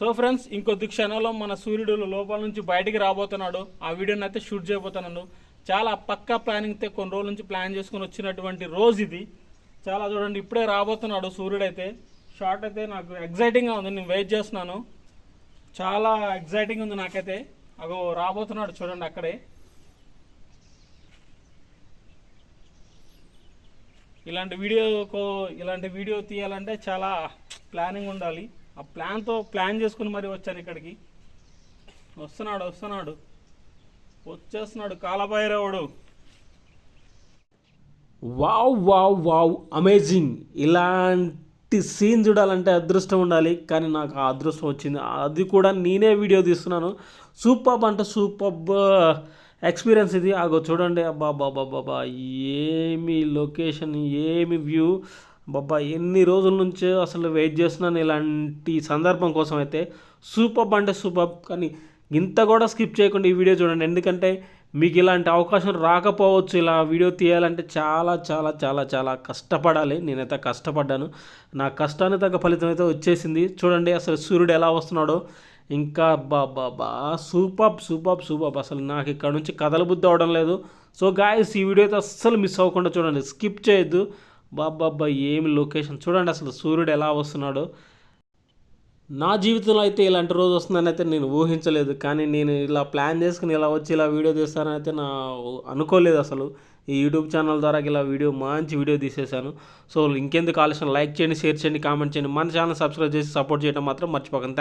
So friends ఇంకొద్ది క్షణంలో మన సూర్యుడు లోపల నుంచి బయటికి రాబోతున్నాడు. ఆ వీడియోని అయితే షూట్ చేయబోతున్నాను. చాలా పక్కా ప్లానింగ్తో కొన్ని రోజుల నుంచి ప్లాన్ చేసుకుని వచ్చినటువంటి రోజు ఇది. చాలా చూడండి ఇప్పుడే రాబోతున్నాడు సూర్యుడు అయితే షార్ట్ అయితే నాకు ఎగ్జైటింగ్గా ఉంది నేను వెయిట్ చేస్తున్నాను. చాలా ఎగ్జైటింగ్ ఉంది నాకైతే. అగో రాబోతున్నాడు చూడండి అక్కడే. ఇలాంటి వీడియో కో- ఇలాంటి వీడియో తీయాలంటే చాలా ప్లానింగ్ ఉండాలి. ఆ ప్లాన్తో ప్లాన్ చేసుకుని మరి వచ్చాను ఇక్కడికి. వస్తున్నాడు వస్తున్నాడు. వచ్చేస్తున్నాడు కాలభైరవుడు. Wow wow wow amazing. ఇలాంటి సీన్ చూడాలంటే అదృష్టం ఉండాలి. కానీ నాకు ఆ అదృష్టం వచ్చింది. అది కూడా నేనే వీడియో తీస్తున్నాను. సూపర్ అంటే సూపర్ ఎక్స్పీరియన్స్ ఇది. అగో చూడండి. అబ్బా బాబా బాబా ఏమి లొకేషన్ ఏమి వ్యూ. బాబా ఎన్ని రోజుల నుంచో అసలు వెయిట్ చేస్తున్నాను ఇలాంటి సందర్భం కోసం అయితే సూపర్ అంటే సూపర్ కానీ ఇంత కూడా స్కిప్ చేయకుండా ఈ వీడియో చూడండి. ఎందుకంటే మీకు ఇలాంటి అవకాశం రాకపోవచ్చు ఇలా వీడియో తీయాలంటే చాలా చాలా చాలా చాలా కష్టపడాలి. నేనైతే కష్టపడ్డాను. నా కష్టానికి తగ్గ ఫలితం అయితే వచ్చేసింది. చూడండి అసలు సూర్యుడు ఎలా వస్తున్నాడో. ఇంకా బాబా బా సూపర్ సూపర్ సూపర్ అసలు నాకు ఇక్కడ నుంచి కథల బుద్ధి అవడం లేదు. సో గాయస్ ఈ వీడియో అయితే అస్సలు మిస్ అవ్వకుండా చూడండి. స్కిప్ చేయొద్దు. బాబ్బాబ్బా ఏమి లొకేషన్? చూడండి అసలు సూర్యుడు ఎలా వస్తున్నాడో. నా జీవితంలో అయితే ఇలాంటి రోజు వస్తుందని అయితే నేను ఊహించలేదు. కానీ నేను ఇలా ప్లాన్ చేసుకుని ఇలా వచ్చి ఇలా వీడియో తీస్తానని అయితే నా అనుకోలేదు అసలు. ఈ యూట్యూబ్ ఛానల్ ద్వారా ఇలా వీడియో మంచి వీడియో తీసేశాను. సో ఇంకెందుకు ఆలస్యం? లైక్ చేయండి షేర్ చేయండి కామెంట్ చేయండి. మన ఛానల్ సబ్స్క్రైబ్ చేసి సపోర్ట్ చేయడం మాత్రం మర్చిపోకండి.